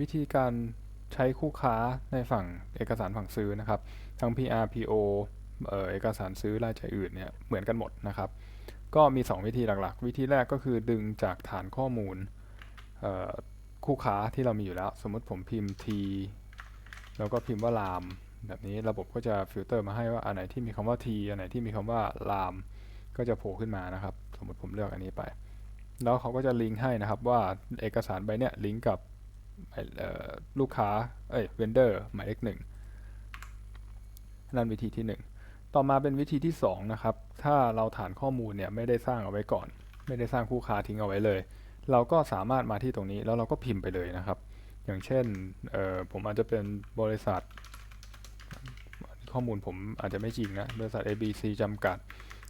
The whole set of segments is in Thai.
วิธีการใช้คู่ค้าในฝั่งเอกสารฝั่งซื้อนะครับ ทั้ง PR PO เอ่อเอกสารซื้อรายจ่ายอื่นเนี่ยเหมือนกันหมดนะครับ ก็มี 2 วิธีหลักๆ วิธีแรกก็คือดึงจากฐานข้อมูลคู่ค้าที่เรามีอยู่แล้ว สมมติผมพิมพ์ T แล้วก็พิมพ์ว่า lam แบบนี้ระบบก็จะฟิลเตอร์มาให้ว่าอันไหนที่มีคำว่า T อันไหนที่มีคำว่า lam ก็จะโผล่ขึ้นมานะครับ สมมติผมเลือกอันนี้ไป แล้วเขาก็จะลิงก์ให้นะครับว่าเอกสารใบเนี้ยลิงก์กับ ลูกค้า เอ้ยเวนเดอร์หมายเลขหนึ่งนั่นวิธีที่หนึ่งต่อมาเป็นวิธีที่สองนะครับ ถ้าเราฐานข้อมูลเนี่ยไม่ได้สร้างเอาไว้ก่อน ไม่ได้สร้างคู่ค้าทิ้งเอาไว้เลย เราก็สามารถมาที่ตรงนี้แล้วเราก็พิมพ์ไปเลยนะครับ อย่างเช่นเอ่อผมอาจจะเป็นบริษัท ข้อมูลผมอาจจะไม่จริงนะ บริษัท ABC จำกัด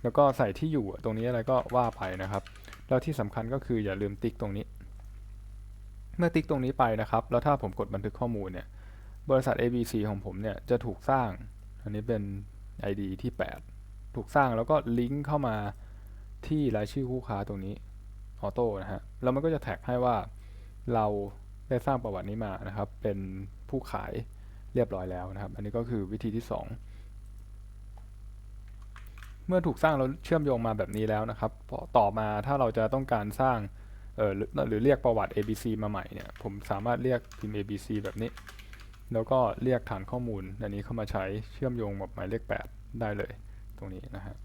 แล้วก็ใส่ที่อยู่ตรงนี้อะไรก็ว่าไปนะครับ แล้วที่สำคัญก็คืออย่าลืมติ๊กตรงนี้ เมื่อติ๊กตรงนี้ไปนะครับ แล้วถ้าผมกดบันทึกข้อมูลเนี่ยบริษัท ABC ของผมเนี่ยจะถูกสร้าง อันนี้เป็น ID ที่ 8 ถูกสร้างแล้วก็ลิงก์เข้ามาที่รายชื่อคู่ค้าตรงนี้ออโต้นะฮะแล้วมันก็จะแท็กให้ว่าเราได้สร้างประวัตินี้มานะครับ เป็นผู้ขายเรียบร้อยแล้วนะครับ อันนี้ก็คือวิธีที่ 2 เมื่อถูกสร้างเราเชื่อมโยงมาแบบนี้แล้วนะครับ ต่อมาถ้าเราจะต้องการสร้าง เออหรือหรือเรียกประวัติ ABC มาใหม่เนี่ย ผมสามารถเรียกพิมพ์ ABC แบบนี้ แล้วก็เรียกฐานข้อมูลอันนี้เข้ามาใช้เชื่อมโยงกับหมายเลข 8 ได้เลยตรงนี้นะฮะ